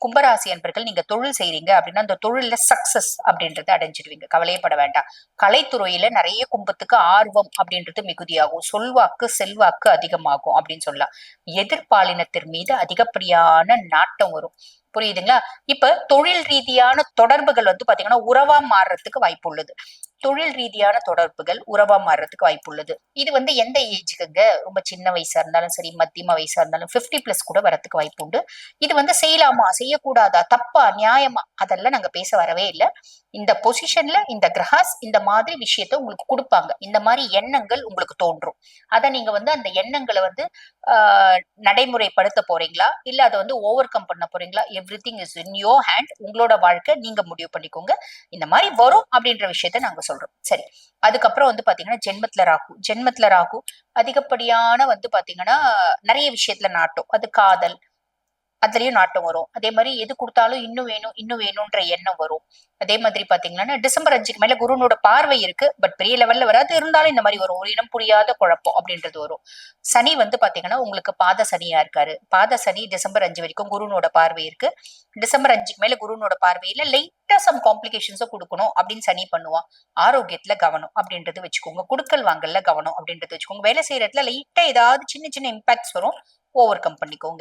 கும்பராசி என்பர்கள் நீங்க தொழில் செய்றீங்க அப்படின்னா அந்த தொழில்ல சக்சஸ் அப்படின்றத அடைஞ்சிடுவீங்க. கவலையப்பட வேண்டாம். கலைத்துறையில நிறைய கும்பத்துக்கு ஆர்வம் அப்படின்றது மிகுதியாகும். சொல்வாக்கு செல்வாக்கு அதிகமாகும் அப்படின்னு சொல்லலாம். எதிர்பாலினத்தின் மீது அதிகப்படியான நாட்டம் வரும். புரியுதுங்களா? இப்ப தொழில் ரீதியான தொடர்புகள் வந்து பாத்தீங்கன்னா உறவா மாறுறதுக்கு வாய்ப்பு உள்ளது. தொழில் ரீதியான தொடர்புகள் உறவா மாறுறதுக்கு வாய்ப்பு உள்ளது இது வந்து எந்த ஏஜுக்குங்க? ரொம்ப சின்ன வயசா இருந்தாலும் சரி மத்தியம வயசா இருந்தாலும் 50 பிளஸ் கூட வரத்துக்கு வாய்ப்பு உண்டு. இது வந்து செய்யலாமா? செய்யக்கூடாதா? தப்பா? நியாயமா? அதெல்லாம் நாங்க பேச வரவே இல்லை. இந்த பொசிஷன்ல இந்த கிரகாஸ் இந்த மாதிரி விஷயத்த உங்களுக்கு கொடுப்பாங்க. இந்த மாதிரி எண்ணங்கள் உங்களுக்கு தோன்றும். அதை நீங்க வந்து அந்த எண்ணங்களை வந்து நடைமுறைப்படுத்த போறீங்களா? இல்ல அதை வந்து ஓவர் கம் பண்ண போறீங்களா? Everything is in your hand உங்களோட வாழ்க்கை நீங்க முடிவு பண்ணிக்கோங்க. இந்த மாதிரி வரும் அப்படின்ற விஷயத்த நாங்க சொல்றோம். சரி. அதுக்கப்புறம் வந்து பாத்தீங்கன்னா ஜென்மத்துல ராகு. ஜென்மத்துல ராகு அதிகப்படியான வந்து பாத்தீங்கன்னா நிறைய விஷயத்துல நாட்டும். அது காதல் அதுலயும் நாட்டம் வரும். அதே மாதிரி எது கொடுத்தாலும் இன்னும் வேணும் இன்னும் வேணும்ன்ற எண்ணம் வரும். அதே மாதிரி பாத்தீங்கன்னா டிசம்பர் அஞ்சுக்கு மேல குருனோட பார்வை இருக்கு. பட் பெரிய லெவல்ல வராது. இருந்தாலும் இந்த மாதிரி வரும். ஒரு இனம் புரியாத குழப்பம் அப்படின்றது வரும். சனி வந்து பாத்தீங்கன்னா உங்களுக்கு பாத சனியா இருக்காரு. பாத சனி டிசம்பர் அஞ்சு வரைக்கும் குருனோட பார்வை இருக்கு. டிசம்பர் அஞ்சுக்கு மேல குருனோட பார்வையில லைட்டா சம் காம்ப்ளிகேஷன்ஸும் கொடுக்கணும் அப்படின்னு சனி பண்ணுவான். ஆரோக்கியத்துல கவனம் அப்படின்றது வச்சுக்கோங்க. குடுக்கல் வாங்கல கவனம் அப்படின்றது வச்சுக்கோங்க. வேலை செய்யற இடத்துல லைட்டா ஏதாவது சின்ன சின்ன இம்பாக்ட்ஸ் வரும். ஓவர் கம் பண்ணிக்கோங்க.